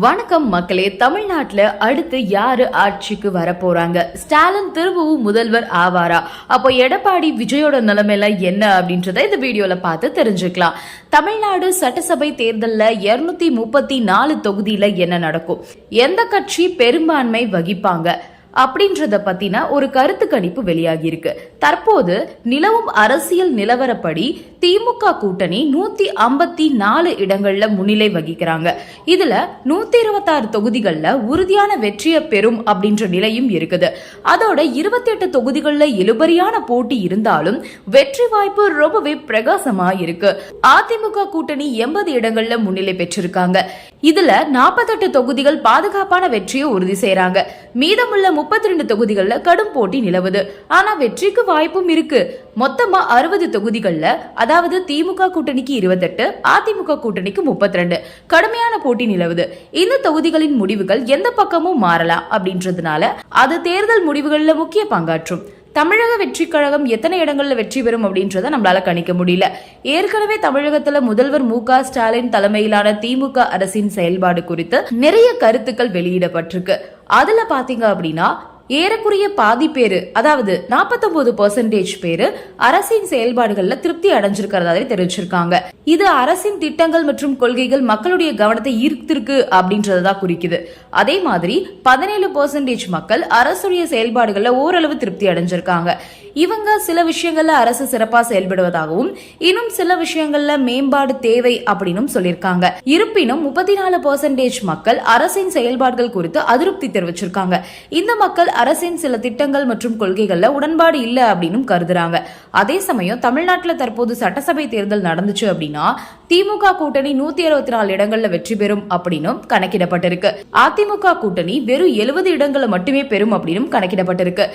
வணக்கம் மக்களே தமிழ்நாட்டில் அடுத்து யாரு ஆட்சிக்கு வரப்போறாங்க? ஸ்டாலின் திரும்பவும் முதல்வர் ஆவாரா? அப்போ எடப்பாடி விஜயோட நிலைமையில என்ன அப்படின்றத இந்த வீடியோல பார்த்து தெரிஞ்சுக்கலாம். தமிழ்நாடு சட்டசபை தேர்தலில் இருநூத்தி முப்பத்தி நாலு தொகுதியில என்ன நடக்கும்? எந்த கட்சி பெரும்பான்மை வகிப்பாங்க? அப்படின்றத பத்தின ஒரு கருத்து கணிப்பு வெளியாகியிருக்கு. தற்போது நிலவும் அரசியல் நிலவரப்படி திமுக கூட்டணி நூத்தி ஐம்பத்தி நாலு இடங்கள்ல முன்னிலை வகிக்கிறாங்க. இதுல நூத்தி இருபத்தாறு தொகுதிகள்ல உறுதியான வெற்றியை பெறும் அப்படின்ற நிலையும் இருக்குது. அதோட இருபத்தி எட்டு தொகுதிகள்ல இழுபறியான போட்டி இருந்தாலும் வெற்றி வாய்ப்பு ரொம்பவே பிரகாசமா இருக்கு. அதிமுக கூட்டணி எண்பது இடங்கள்ல முன்னிலை பெற்றிருக்காங்க. இதுல நாற்பத்தெட்டு தொகுதிகள் பாதுகாப்பான வெற்றியை உறுதி செய்யறாங்க மீதமுள்ள முப்பத்தி ரெண்டு தொகுதிகள்ல கடும் போட்டி நிலவுது. ஆனா வெற்றிக்கு வாய்ப்பும் இருக்கு. மொத்தமா அறுபது தொகுதிகள்ல அதாவது திமுக கூட்டணிக்கு இருபத்தெட்டு அதிமுக கூட்டணிக்கு முப்பத்தி ரெண்டு கடுமையான போட்டி நிலவுது. இந்த தொகுதிகளின் முடிவுகள் எந்த பக்கமும் மாறலாம் அப்படின்றதுனால அது தேர்தல் முடிவுகள்ல முக்கிய பங்காற்றும். தமிழக வெற்றி கழகம் எத்தனை இடங்களில் வெற்றி பெறும் அப்படின்றத நம்மளால கணிக்க முடியல. ஏற்கனவே தமிழகத்துல முதல்வர் மு ஸ்டாலின் தலைமையிலான திமுக அரசின் செயல்பாடு குறித்து நிறைய கருத்துக்கள் வெளியிடப்பட்டிருக்கு. அதுல பாத்தீங்க அப்படின்னா ஏறக்குறைய பாதி பேரு அதாவது 49% பர்சன்டேஜ் பேரு அரசின் செயல்பாடுகள்ல திருப்தி அடைஞ்சிருக்கிறதாவே தெரிவிச்சிருக்காங்க. இது அரசின் திட்டங்கள் மற்றும் கொள்கைகள் மக்களுடைய கவனத்தை ஈர்த்திருக்கு அப்படின்றதான் குறிக்குது. அதே மாதிரி பதினேழு பர்சன்டேஜ் மக்கள் அரசுடைய செயல்பாடுகள்ல ஓரளவு திருப்தி அடைஞ்சிருக்காங்க. இவங்க சில விஷயங்கள்ல அரசு சிறப்பா செயல்படுவதாகவும் இன்னும் சில விஷயங்கள்ல மேம்பாடு தேவை அப்படின்னும் சொல்லியிருக்காங்க. இருப்பினும் முப்பத்தி நாலு பர்சன்டேஜ் மக்கள் அரசின் செயல்பாடுகள் குறித்து அதிருப்தி தெரிவிச்சிருக்காங்க. இந்த மக்கள் அரசின் சில திட்டங்கள் மற்றும் கொள்கைகள்ல உடன்பாடு இல்ல அப்படின்னு கருதுறாங்க. அதே சமயம் தமிழ்நாட்டில் தற்போது சட்டசபை தேர்தல் நடந்துச்சு அப்படின்னா திமுக கூட்டணி நூத்தி அறுபத்தி நாலு இடங்கள்ல வெற்றி பெறும் அப்படின்னும் கணக்கிடப்பட்டிருக்கு. அதிமுக கூட்டணி வெறும் எழுபது இடங்களை மட்டுமே பெறும் அப்படின்னு கணக்கிடப்பட்டிருக்கு.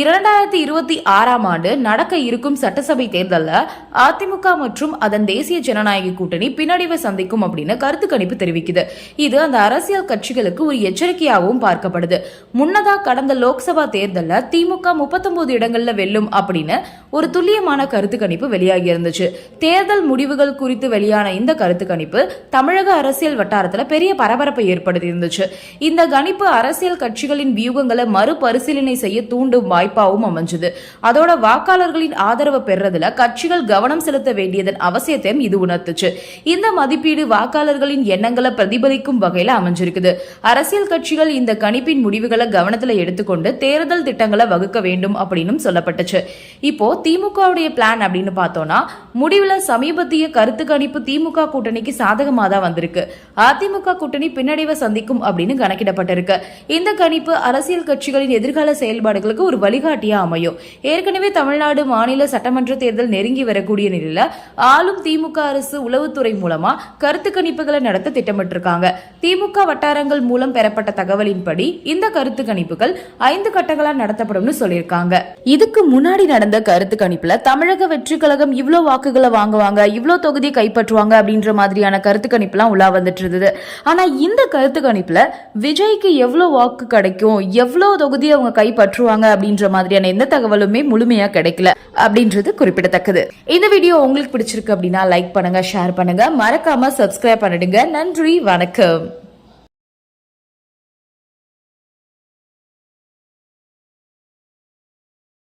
இரண்டாயிரத்தி இருபத்தி ஆறாம் ஆண்டு நடக்க இருக்கும் சட்டசபை தேர்தல்ல அதிமுக மற்றும் அதன் தேசிய ஜனநாயக கூட்டணி பின்னடைவை சந்திக்கும் அப்படின்னு கருத்து கணிப்பு தெரிவிக்குது. இது அந்த அரசியல் கட்சிகளுக்கு ஒரு எச்சரிக்கையாகவும் பார்க்கப்படுது. முன்னதா கடந்த லோக்சபா தேர்தலில் திமுக 39 இடங்கள்ல வெல்லும் அப்படின்னு ஒரு துல்லியமான கருத்து கணிப்பு வெளியாகி இருந்துச்சு. தேர்தல் முடிவுகள் குறித்து வெளியான இந்த கருத்து கணிப்பு தமிழக அரசியல் வட்டாரத்துல பெரிய பரபரப்பை ஏற்படுத்தி இருந்துச்சு. இந்த கணிப்பு அரசியல் கட்சிகளின் வியூகங்களை மறுபரிசீலனை செய்ய தூண்டும் வாய்ப்பாகவும் அமைஞ்சது. அதோட வாக்காளர்களின் ஆதரவு பெறதுல கட்சிகள் கவனம் செலுத்த வேண்டியதன் அவசியத்தையும் இது உணர்த்துச்சு. இந்த மதிப்பீடு வாக்காளர்களின் எண்ணங்களை பிரதிபலிக்கும் வகையில அமைஞ்சிருக்குது. அரசியல் கட்சிகள் இந்த கணிப்பின் முடிவுகளை கவனத்துல எடுத்துக்கொண்டு கொண்டு தேர்தல் திட்டங்களை வகுக்க வேண்டும் அப்படின்னு சொல்லப்பட்டுச்சு. இப்போ திமுகவுடைய பிளான் அப்படின்னு பார்த்தோம்னா முடிவுல சமீபத்திய கருத்து கணிப்பு திமுக கூட்டணிக்கு சாதகமாக தான் வந்திருக்கு. அதிமுக கூட்டணி பின்னடைவை சந்திக்கும் அப்படின்னு கணக்கிடப்பட்டிருக்கு. இந்த கணிப்பு அரசியல் கட்சிகளின் எதிர்கால செயல்பாடுகளுக்கு ஒரு வழிகாட்டியா அமையும். ஏற்கனவே தமிழ்நாடு மாநில சட்டமன்ற தேர்தல் நெருங்கி வரக்கூடிய நிலையில ஆளும் திமுக அரசு உளவுத்துறை மூலமா கருத்து கணிப்புகளை நடத்த திட்டமிட்டிருக்காங்க. திமுக வட்டாரங்கள் மூலம் பெறப்பட்ட தகவலின்படி இந்த கருத்து கணிப்புகள் ஐந்து கட்டங்களா நடத்தப்படும்னு சொல்லியிருக்காங்க. இதுக்கு முன்னாடி நடந்த கருத்து கணிப்புல தமிழக வெற்றி கழகம் இவ்ளோ வாக்குகளை வாங்குவாங்க இவ்வளோ தொகுதியை கைப்பற்றுவாங்க அப்படின்ற மாதிரியான கருத்து கணிப்புலாம் உலா வந்துட்டு இருந்தது ஆனா இந்த கருத்து கணிப்புல விஜய்க்கு எவ்வளவு வாக்கு கிடைக்கும் எவ்வளவு தொகுதி அவங்க கைப்பற்றுவாங்க அப்படின்ற மாதிரியான எந்த தகவலுமே முழுமையா கிடைக்கல அப்படின்றது குறிப்பிடத்தக்கது. இந்த வீடியோ உங்களுக்கு பிடிச்சிருக்கு அப்படின்னா லைக் பண்ணுங்க ஷேர் பண்ணுங்க. மறக்காம சப்ஸ்கிரைப் பண்ணிடுங்க. நன்றி வணக்கம்.